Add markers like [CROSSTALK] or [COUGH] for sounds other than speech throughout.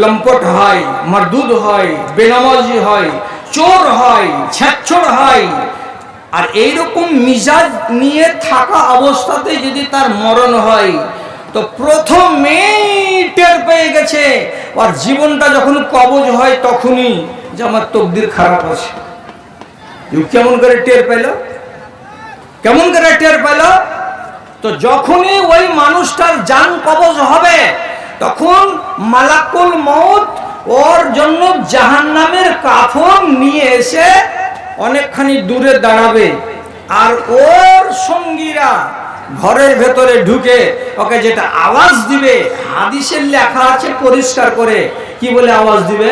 লম্পট হয়, মরদুদ হয়, বেনামাজি হয়, চোর হয় ছ্যাচ্ছর হয়। আর এইরকম মিজাজ নিয়ে থাকা অবস্থাতে যদি তার মরণ হয়, তো প্রথমেই টের পেয়ে গেছে। আর জীবনটা যখন কবজ হয় তখনই যে আমার তকদির খারাপ আছে কেমন করে টের পেল? কেমন করে টের পেল? তো যখনই ওই মানুষটার যান কবজ হবে তখন মালাকুল মৌত ওর জন্য জাহান্নামের কাফন নিয়ে এসে অনেকখানি দূরে দাঁড়াবে। আর ওর সঙ্গীরা ঘরের ভেতরে ঢুকে ওকে যেটা আওয়াজ দিবে, হাদিসের লেখা আছে পরিষ্কার করে। কি বলে আওয়াজ দিবে?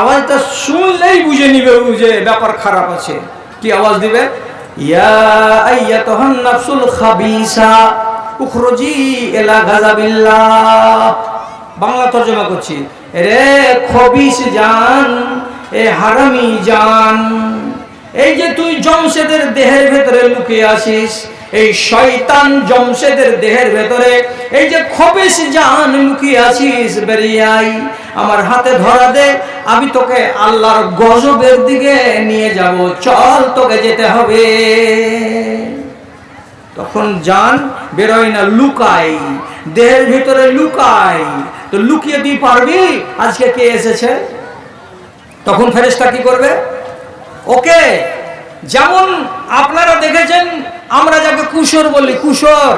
আওয়াজটা শুনলেই বুঝে নিবে বুঝে ব্যাপার খারাপ আছে। কি আওয়াজ দিবে? ইয়া খাবিসা উখরুজি ইলা গাযাবিল্লাহ। বাংলা তর্জমা করছি। রে খবিস জান, এ হারামি জান, এই যে তুই জমশেদের দেহের ভেতরে লুকিয়ে আসিস এই শয়তান জমশেদের দেহের ভেতরে, এই যে খবিস জান লুকিয়ে আসিস বেরিয়ে আই আমার হাতে ধরা দে, আমি তোকে আল্লাহর গজবের দিকে নিয়ে যাব, চল তোকে যেতে হবে। তখন যান বেরোয় না লুকাই দেহের ভিতরে লুকাই তো লুকিয়ে দিয়ে পারবি? আজকে কে এসেছে? তখন ফেরেস্তা কি করবে? ওকে, যেমন আপনারা দেখেছেন, আমরা যাকে কুশোর বলি, কুশোর।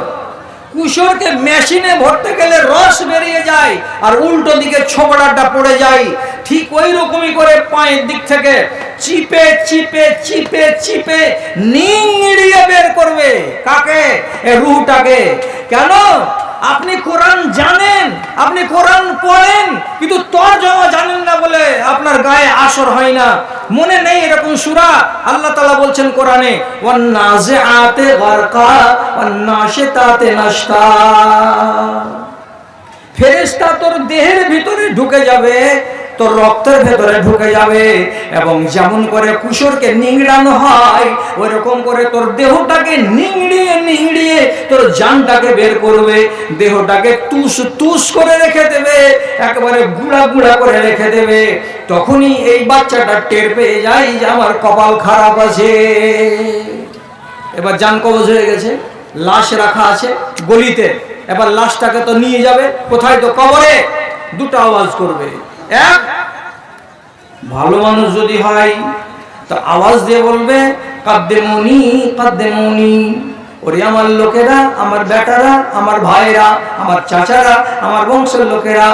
কুশোরকে মেশিনে ভরতে গেলে রস বেরিয়ে যায় আর উল্টো দিকে ছোবড়াটা পড়ে যায়। ঠিক ওই রকমই করে পায়ের দিক থেকে চিপে চিপে চিপে চিপে নিংড়িয়ে বের করবে। কাকে? রুহটাকে। কেন? আপনি কোরআন জানেন আপনি কোরআন পড়েন, কিন্তু তর্জমা জানেন না বলে আপনার গায়ে আসর হয় না। মনে নেই এরকম সুরা। আল্লাহ তালা বলছেন কোরআনে ফেরেস্তা তোর দেহের ভিতরে ঢুকে যাবে তোর রক্তের ভেতরে ঢুকে যাবে এবং যেমন করে কুশোরকে নিংড়ানো হয় ওই রকম করে তোর দেহটাকে নিংড়িয়ে নিংড়িয়ে তোর জানটাকে বের করবে, দেহটাকে তুস তুস করে রেখে দেবে, একেবারে গুড়া গুড়া করে রেখে দেবে। তখনই এই বাচ্চাটা টের পেয়ে যায় যে আমার কপাল খারাপ আছে। এবার জান কবজ হয়ে গেছে, লাশ রাখা আছে গলিতে। এবার লাশটাকে তো নিয়ে যাবে, কোথায় তো কবরে? দুটো আওয়াজ করবে। এক, ভালো মানুষ যদি হয়, তো আওয়াজ দিয়ে বলবে কাদ্দে মনি কাদ্দে মনি ওরে আমার লোকেরা, আমার বেটারা, আমার ভাইরা, আমার চাচারা, আমার বংশের লোকেরা,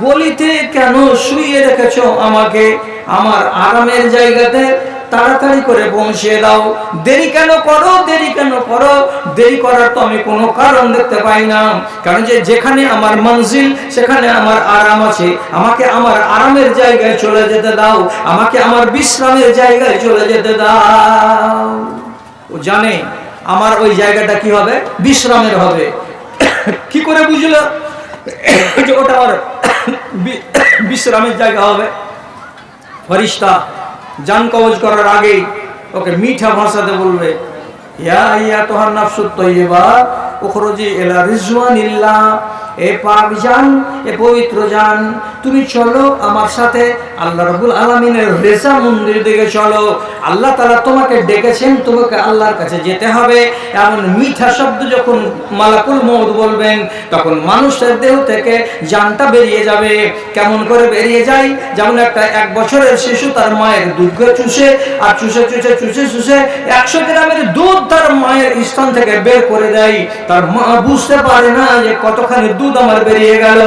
গলিতে কেন শুয়ে রেখেছ আমাকে? আমার আরামের জায়গাতে তাড়াতাড়ি করে পৌঁছে দাও। দেরি কেন করো? দেরি কেন করো? দেরি করার তো আমি কোনো কারণ দেখতে পাই না। কারণ যে যেখানে আমার মঞ্জিল, সেখানে আমার আরাম আছে। আমাকে আমার আরামের জায়গায় চলে যেতে দাও। আমাকে আমার বিশ্রামের জায়গায় চলে যেতে দাও। ও জানে আমার ওই জায়গাটা কি হবে? বিশ্রামের হবে। [COUGHS] কি করে বুঝলো? [COUGHS] ওটা আমার [COUGHS] বিশ্রামের জায়গা হবে। ফরিস্তা জান কবজ করার আগে ওকে মিঠা ভাষাতে বলবে, ইয়া ইয়া তোহার নাফসু তৈবা উখরুজি এলা রিজওয়ানিল্লাহ, এ পাক জান, এ পবিত্র জান তুমি চলো আমার সাথে। আল্লাহ রাব্বুল আলামিনের রেজা মন্দির দিকে চলো। আল্লাহ তাআলা তোমাকে ডেকেছেন, তোমাকে আল্লাহর কাছে যেতে হবে। এমন মিঠা শব্দ যখন মালাকুল মউত বলবেন, তখন মানুষের দেহ থেকে জানটা বেরিয়ে যাবে। কেমন করে বেরিয়ে যায়? যেমন একটা এক বছরের শিশু তার মায়ের দুধকে চুষে, আর চুষে চুষে চুষে চুষে একশো গ্রামের দুধ তার মায়ের স্থান থেকে বের করে দেয়। তার মা বুঝতে পারে না যে কতখানি দুধ আমার বেরিয়ে গেল।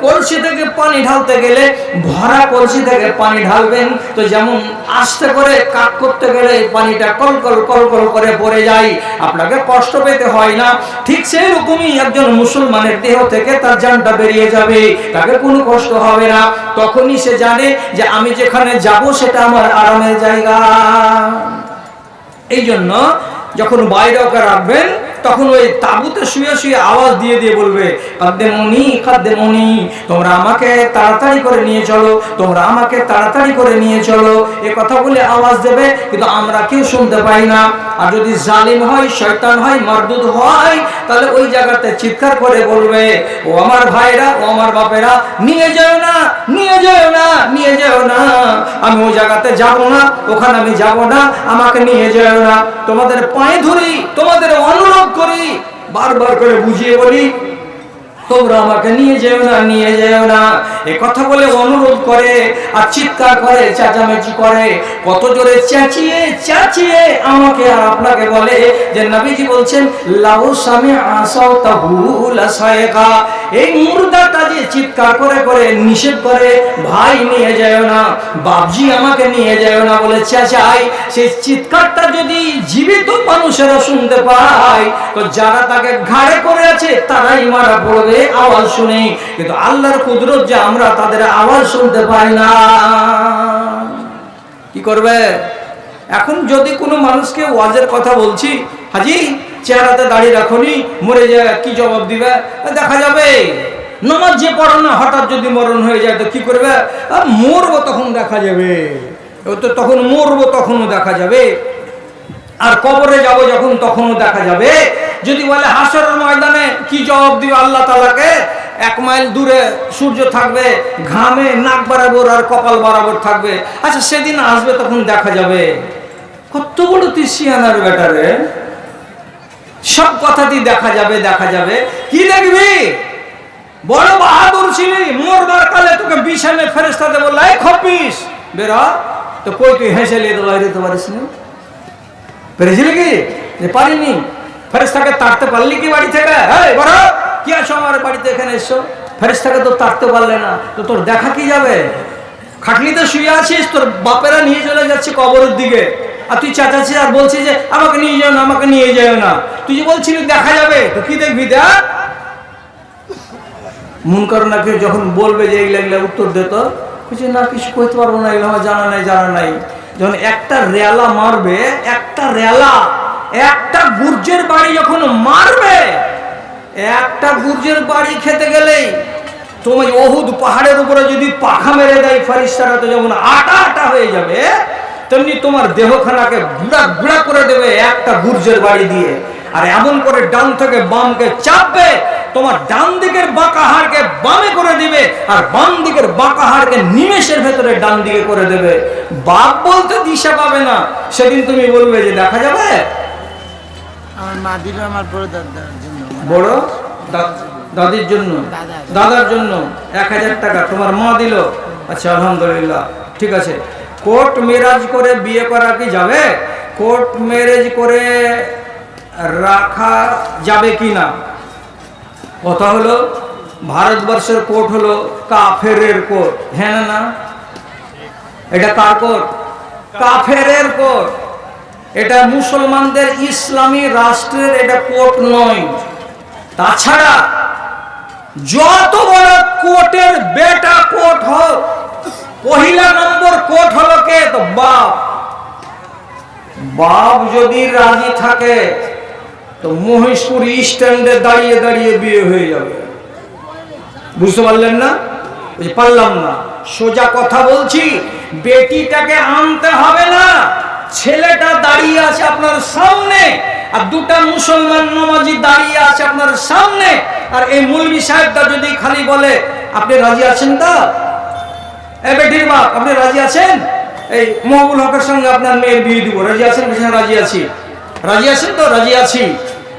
কলসি থেকে পানি ঢালতে গেলে ভরা কলসি থেকে পানি ঢালবেন। তো যেমন আস্তে করে কাক করতে গেলে পানিটা কল কল কল কল করে পড়ে যায়, আপনাকে কষ্ট পেতে হয় না। ঠিক সেই রকমই একজন মুসলমানের দেহ থেকে তার জানটা বেরিয়ে যাবে, তাকে কোনো কষ্ট হবে না। তখনই সে জানে যে আমি যেখানে যাব সেটা আমার আরামের জায়গা। এই জন্য যখন বাইরে ওকে রাখবেন তখন ওই তাবুতে শুয়ে শুয়ে আওয়াজ দিয়ে দিয়ে বলবে কাদ্দে মনি কাদ্দে মনি তোমরা আমাকে তাড়াতাড়ি করে নিয়ে চলো, তোমরা আমাকে তাড়াতাড়ি করে নিয়ে চলো। এ কথা বলে আওয়াজ দেবে, কিন্তু আমরা কেউ শুনতে পাই না। আর যদি জালিম হয়, শয়তান হয়, মারদুদ হয় তাহলে ওই জায়গাতে চিৎকার করে বলবে, ও আমার ভাইরা, ও আমার বাপেরা, নিয়ে যেও না, নিয়ে যেও না, নিয়ে যেও না। আমি ওই জায়গাতে যাব না, ওখানে আমি যাব না, আমাকে নিয়ে যেও না। তোমাদের পায়ে ধরি, তোমাদের অনুরোধ করি, বারবার করে বুঝিয়ে বলি তোমরা আমাকে নিয়ে যেও না, নিয়ে যেও না। এ কথা বলে অনুরোধ করে আর চিৎকার করে, চেঁচামেচি করে। কত জোরে চেঁচিয়ে চেঁচিয়ে আমাকে আর আপনাকে বলে যে, নবীজি বলছেন, লাউ সামে আসাও তাহুল সায়কা এই মুর্দাটা যে চিৎকার করে করে, নিষেধ করে, ভাই নিয়ে যেও না, বাপজি আমাকে নিয়ে যেও না বলে চেঁচাই সেই চিৎকারটা যদি জীবিত মানুষেরা শুনতে পায়, তো যারা তাকে ঘাড়ে করে আছে, তারাই মারা পড়বে, আওয়াজ শুনে। কিন্তু আল্লাহর কুদরত যে আমরা তাদের আওয়াজ শুনতে পাই না। কি করবে? এখন যদি কোনো মানুষকে ওয়াজের কথা বলছি, হাজি, চেহারাতে দাঁড়িয়ে রাখনি, মরে যায়, কি জবাব দিবে? দেখা যাবে। নামাজ যে পড়ো না, হঠাৎ যদি মরণ হয়ে যায়, তো কি করবে? মরবো তখন দেখা যাবে। তো তখন মরবো তখনও দেখা যাবে। আর কবরে যাব যখন, তখনও দেখা যাবে। যদি বলে হাসরের ময়দানে কি জবাব দিবে আল্লাহ তালাকে এক মাইল দূরে সূর্য থাকবে, ঘামে নাক বরাবর আর কপাল বরাবর থাকবে। আচ্ছা সেদিন আসবে তখন দেখা যাবে। কত বড় তুই সিয়ানার বেটারে সব কথাতেই দেখা যাবে দেখা যাবে। কি দেখবি? বড় বাহাদুর ছিলি, মরবার কালে তোকে বিছানে ফেরেস্তাতে বলল এই খপিস বেরা তো কই তুই হেসে লিয়ে তো বাইরে তো পারিস না। পেরেছিলি কি? যে পারিনি। ফেরেস্তাকে তাড়তে পারলি কি বাড়ি থেকে? হ্যাঁ বড় কি আছো আমার বাড়িতে এখানে এসো? ফেরেস্তাকে তো তাড়তে পারলে না। তো তোর দেখা কি যাবে? খাটলিতে শুয়ে আছিস, তোর বাপেরা নিয়ে চলে যাচ্ছে কবরের দিকে। আর তুই চাচাচ্ছিস আর বলছিস যে, আমাকে নিয়ে যাও না, আমাকে নিয়ে যাও না। তুই যে বলছিলি দেখা যাবে, তো কি দেখবি দেখ? মন করো নাকি যখন বলবে যে এইগুলা এগুলা উত্তর দে তো। কিছু না, কিছু কইতে পারব না, এগুলো আমার জানা নাই জানা নাই। যখন একটা রেলা মারবে, একটা রেলা, একটা গুর্জের বাড়ি যখন মারবে একটা গুর্জের বাড়ি খেতে গেলেই তোমার অহুদ পাহাড়ের উপরে যদি পাখা মেরে দেয় ফারিস্তারা তো যেমন আটা আটা হয়ে যাবে, তেমনি তোমার দেহখানাকে গুড়া গুড়া করে দেবে একটা গুর্জের বাড়ি দিয়ে। আর এমন করে ডান থেকে বামকে চাপবে, তোমার ডান দিকের বাঁকা হাড়কে বামে করে দিবে, আর বাম দিকের বাঁকা হাড়কে নিমেষের ভেতরে ডান দিকে করে দেবে। বাপ বলতে দিশা পাবে না। সেদিন তুমি বলবে যে, দেখা যাবে? আমার মা দিল আমার দাদার জন্য। বড় দাদির জন্য। দাদার জন্য এক হাজার টাকা। তোমার মা দিল। আচ্ছা আলহামদুলিল্লাহ। ঠিক আছে। কোর্ট মেরাজ করে বিয়ে করা কি যাবে? কোর্ট ম্যারেজ করে রাখা যাবে কি না? কথা হলো, ভারতবর্ষের কোর্ট হলো কাফেরের কোর্ট। হ্যাঁ না? এটা কার কোর্ট? কাফেরের কোর্ট। এটা মুসলমানদের ইসলামী রাষ্ট্রের এটা কোর্ট নয়। তাছাড়া যত বড় কোর্টের বেটা কোর্ট হোক, পহিলা নম্বর কোর্ট হলো কে? তো বাপ। বাপ যদি রাজি থাকে, তো মহেশপুর স্ট্যান্ডে দাঁড়িয়ে দাঁড়িয়ে বিয়ে হয়ে যাবে। বুঝতে পারলেন না? পারলাম না। সোজা কথা বলছি, বেটিটাকে আনতে হবে না। ছেলেটা দাঁড়িয়ে আছে আপনার সামনে। আর দুটা মুসলমান নমাজি দাঁড়িয়ে আছে আপনার সামনে। আর এই মৌলভী সাহেবটা যদি খালি বলে আপনি রাজি আছেন তো? বেটির বাপ আপনি রাজি আছেন? এই মহবুল হকের সঙ্গে আপনার মেয়ের বিয়ে দিব। রাজি আছেন? বলছেন রাজি আছি। রাজি আছেন তো? রাজি আছি।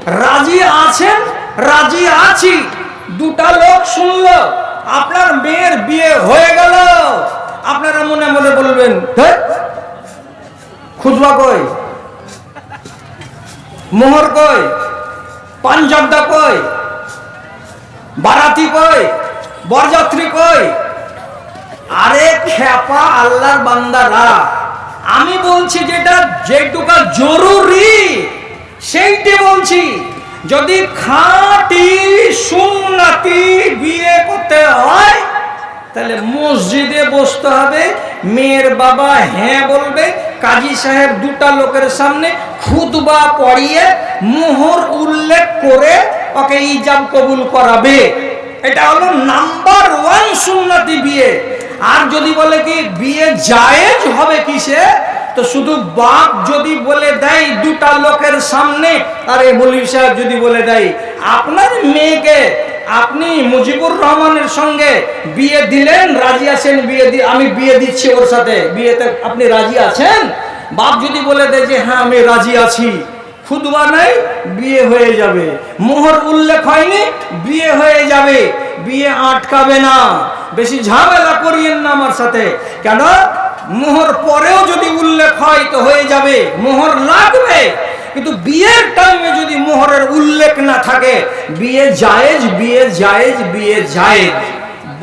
রাজি আছেন? রাজি আছি। দুটা লোক শুনলো আপনার মেয়ের বিয়ে হয়ে গেল। আপনারা মনে মনে বলবেন "ধ্যাৎ, খুচবা কই? মোহর কই? পাঞ্জাবদা কই? বারাতি কই? বরযাত্রী কই? আরে খেপা আল্লাহর বান্দারা, আমি বলছি যেটা যেটুকা জরুরি, সেইটি বলছি। যদি খাঁটি সুন্নাতি বিয়ে করতে হয় তাহলে মসজিদে বসতে হবে। মেয়ের বাবা হ্যাঁ বলবে। কাজী সাহেব দুটা লোকের সামনে খুতবা পড়িয়ে মোহর উল্লেখ করে ওকে ইজাব কবুল করাবে। এটা হলো নাম্বার ওয়ান সুন্নতি বিয়ে। আর যদি বলে কি বিয়ে জায়েজ হবে কিসে? তো শুধু বাপ যদি বলে দেয় দুটা লোকের সামনে, আর মৌলী সাহেব যদি বলে দেয়, আপনার মেয়েকে আপনি মুজিবুর রহমানের সঙ্গে বিয়ে দিলেন, রাজি আছেন বিয়ে দি, আমি বিয়ে দিচ্ছি ওর সাথে, বিয়েতে আপনি রাজি আছেন? বাপ যদি বলে দেয় যে হ্যাঁ আমি রাজি আছি। খুদবা নাই, বিয়ে হয়ে যাবে। মোহর উল্লেখ হয়নি, বিয়ে হয়ে যাবে। বিয়ে আটকাবে না। বেশি ঝামেলা করিয়েন না আমার সাথে। কেন? মোহর পরেও যদি উল্লেখ হয় তো হয়ে যাবে। মোহর লাগবে। কিন্তু বিয়ের টাইমে যদি মোহরের উল্লেখ না থাকে, বিয়ে জায়েজ বিয়ে জায়েজ বিয়ে জায়েজ।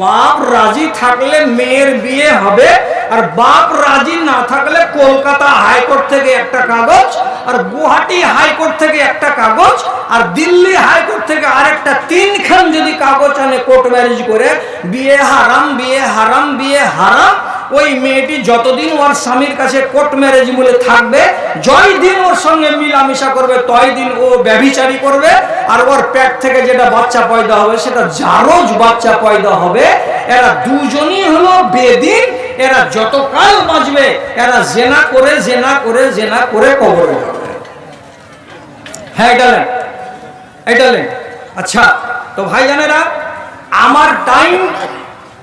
বাপ রাজি থাকলে মেয়ের বিয়ে হবে, আর বাপ রাজি না থাকলে কলকাতা হাইকোর্ট থেকে একটা কাগজ, আর গুয়াহাটি হাইকোর্ট থেকে একটা কাগজ, আর দিল্লি হাইকোর্ট থেকে আরেকটা তিনখান যদি কাগজ আনে কোর্ট ম্যারেজ করে, বিয়ে হারাম বিয়ে হারাম বিয়ে হারাম ওই মেয়েটি যতদিন ওর স্বামীর কাছে কোর্ট ম্যারেজ বলে থাকবে জয় দিন ওর সঙ্গে মিলামিশা করবে তয় দিন ও ব্যভিচারী করবে, আর ওর পেট থেকে যেটা বাচ্চা পয়দা হবে, সেটা জারজ বাচ্চা পয়দা হবে। এরা দুজনই হলো বেদিন, এরা যতকাল বাঁচবে, এরা জেনা করে জেনা করে জেনা করে কবরে হ্যাঁ এটা এটা নেন। আচ্ছা তো ভাই জানেরা আমার টাইম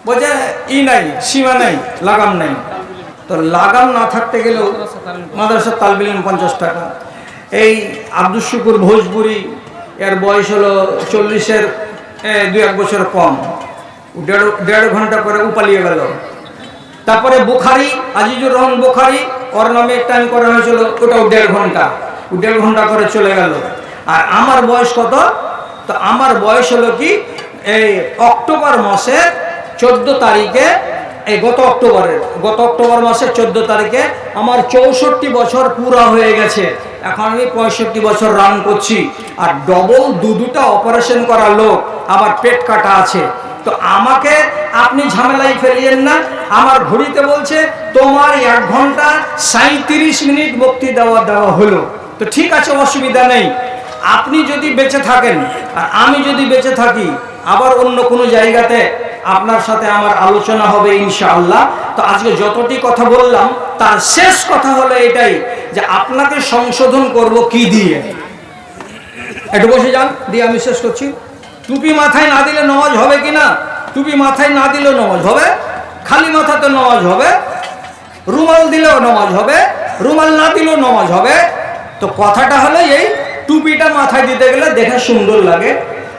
বোঝে ই নাই, সীমা নাই, লাগাম নাই। তো লাগাম না থাকতে গেলেও মাদ্রাসা তালবিলেন পঞ্চাশ টাকা। এই আব্দুল শুকুর ভোজপুরি, এর বয়স হলো চল্লিশের দু এক বছর কম। দেড় দেড় ঘণ্টা করে উপালিয়ে গেল। তারপরে বুখারি, আজিজুর রহমান বুখারি, ওর নামে টাইম করা হয়েছিল, ওটাও দেড় ঘণ্টা। দেড় ঘণ্টা করে চলে গেল। আর আমার বয়স কত? তো আমার বয়স হলো কি? এই অক্টোবর মাসের চোদ্দ তারিখে, এই গত অক্টোবরের, গত অক্টোবর মাসের চোদ্দ তারিখে আমার চৌষট্টি বছর পুরা হয়ে গেছে। এখন আমি পঁয়ষট্টি বছর রান করছি। আর ডবল দু দুটা অপারেশন করা লোক আবার পেট কাটা আছে। তো আমাকে আপনি ঝামেলায় ফেলিয়েন না। আমার ঘড়িতে বলছে, তোমার এক ঘণ্টা সাঁত্রিশ মিনিট মুক্তি দেওয়া দেওয়া হলো। তো ঠিক আছে, অসুবিধা নেই। আপনি যদি বেঁচে থাকেন, আর আমি যদি বেঁচে থাকি, আবার অন্য কোনো জায়গাতে আপনার সাথে আমার আলোচনা হবে ইনশাআল্লাহ। তো আজকে যতটি কথা বললাম, তার শেষ কথা হলো এটাই যে আপনাকে সংশোধন করব কি দিয়ে? একটু বসে যান, দিয়ে আমি শেষ করছি। টুপি মাথায় না দিলে নামাজ হবে কি না? টুপি মাথায় না দিলেও নামাজ হবে, খালি মাথাতে নামাজ হবে, রুমাল দিলেও নামাজ হবে, রুমাল না দিলেও নামাজ হবে। তো কথাটা হলো এই, টুপিটা মাথায় দিতে গেলে দেখে সুন্দর লাগে।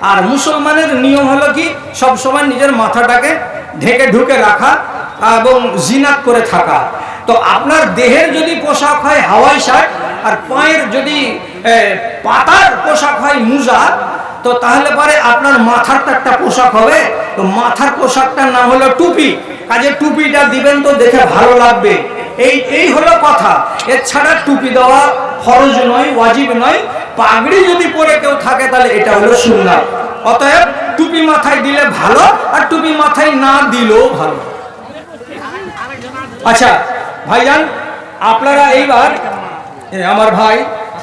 আর মুসলমানের নিয়ম হলো কি, সব সময় নিজের মাথাটাকে ঢেকে ঢুকে রাখা এবং জিনাত করে থাকা। তো আপনার দেহের যদি পোশাক হয় হাওয়াই শার্ট, আর পায়ের যদি পাতার পোশাক হয় মুজা, তো তাহলে পরে আপনার মাথার একটা পোশাক হবে। তো মাথার পোশাকটার নাম হলো টুপি। কাজে টুপিটা দিবেন তো দেখে ভালো লাগবে। এই এই হলো কথা। এছাড়া টুপি দেওয়া ফরজ নয়, ওয়াজিব নয়। পাগড়ি যদি পরে কেউ থাকে, তাহলে এটা হলো সুন্না অতএব টুপি মাথায় দিলে ভালো, আর টুপি মাথায় না দিলেও ভালো। আচ্ছা ভাইজান, আপনারা এইবার আমার ভাই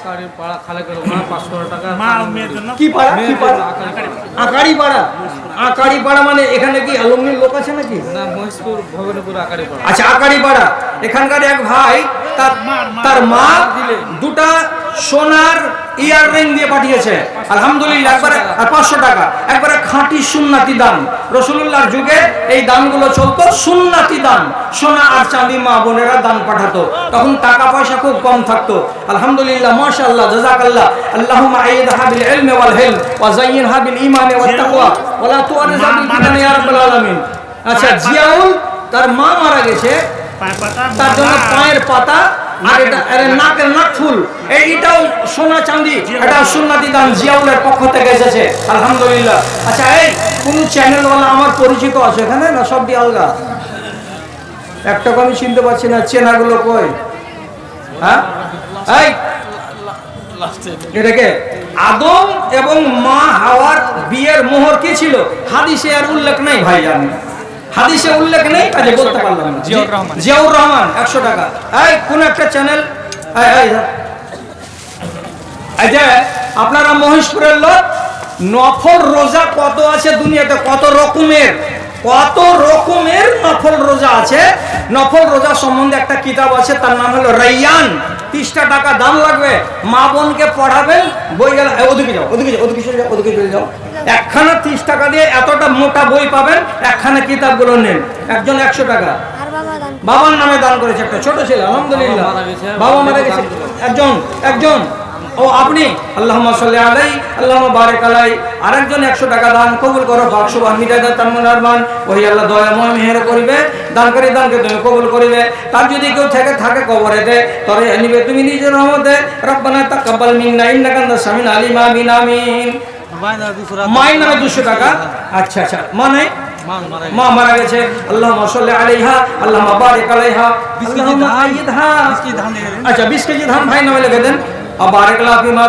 আকারে পাড়া খালে করে ওরা পাঁচশো টাকা মা মেয়ের জন্য? কি পাড়া? কি পাড়া? আকারি পাড়া। আকারি পাড়া? মানে এখানে কি লোক আছে নাকি? না মহেশপুর ভবনপুর আকারে পাড়া। আচ্ছা আকারি পাড়া। এখানকার এক ভাই তার তার মা দুটা সোনার ইয়ার রিং দিয়ে পাঠিয়েছে। আলহামদুলিল্লাহ একবার আর পাঁচশো টাকা। খাঁটি সুন্নাতি দান। রসুল্লাহর যুগে এই দানগুলো চলতো সুন্নাতি দান। সোনা আর চাঁদি মা বোনেরা দান পাঠাতো। তখন টাকা পয়সা খুব কম থাকতো। আলহামদুলিল্লাহ মাশাআল্লাহ জাযাকাল্লাহ। আল্লাহুম্মা আইয়িদহা বিল ইলমি ওয়াল হিলম ওয়া যায়্যিনহা বিল ঈমানি ওয়াত তাকওয়া। ওয়া লা তুআরিযা বিল ফিতানি ইয়া রাব্বাল আলামিন। আচ্ছা জিয়াউল তার মা মারা গেছে। তার জন্য পায়ের পাতা আর এটা নাকের নাক। ফুল। এইটাও সোনা চাঁদি। এটা সুন্নাতি দান জিয়াউলের পক্ষ থেকে এসেছে। আলহামদুলিল্লাহ। আচ্ছা এই কোন চ্যানেলওয়ালা আমার পরিচিত আছে এখানে না সবটি আলগা? একটা আমি চিনতে পারছি না চেনাগুলো কই? হ্যাঁ? এই এটাকে আদম এবং মা হাওয়ার বিয়ের মোহর কি ছিল? হাদিসে আর উল্লেখ নেই। ভাই জানেন হাদিসে উল্লেখ নেই কাজে বলতে পারলাম না। জিয়াউর রহমান। জিয়াউর রহমান একশো টাকা। এই কোন একটা চ্যানেল এই, যে। আপনারা মহেশপুরের লোক নফল রোজা কত আছে দুনিয়াতে? কত রকমের? কত রকমের নফল রোজা আছে আছে? নফল রোজা সম্বন্ধে একটা কিতাব আছে তার নাম হলো রাইয়ান। তিরিশটা টাকা দাম লাগবে মা বোনকে পড়াবেন বই গেল ওদিকে যাও ওদিকে যাও ওদিকে চলে যাও ওদিকে চলে যাও। একখানা তিরিশ টাকা দিয়ে এতটা মোটা বই পাবেন একখানা কিতাবগুলো নেন। একজন একশো টাকা। বাবার নামে দান করেছে একটা ছোট ছেলে আলহামদুলিল্লাহ। বাবা মারা গেছে। একজন একজন। ও আপনি? আল্লাহ সাল্লি আলাই আল্লাহ বারেক আলাই আরেকজন একশো টাকা দান কবুল করো বাক্স বাহিনী তার মনারমান ওই আল্লাহ দয়াময় মেহের করিবে। দান করে দানকে তুমি কবুল করিবে। তার যদি কেউ থেকে থাকে কবরে দে তরে নিবে। তুমি নিজের রহমতে রব্বানা তাকাব্বাল মিন্না ইন্নাকা আনতাস সামিউল আলিম আমিন আমিন। দুশো টাকা। আচ্ছা আচ্ছা। মানে? মা মারা গেছে। আল্লাহ সাল্লি আলাইহা আল্লাহ বারিক আলাইহা। আচ্ছা বিশ কেজি ধান ভাই নামে লিখে দেন। আর বারেক আল্লাহ ফিমা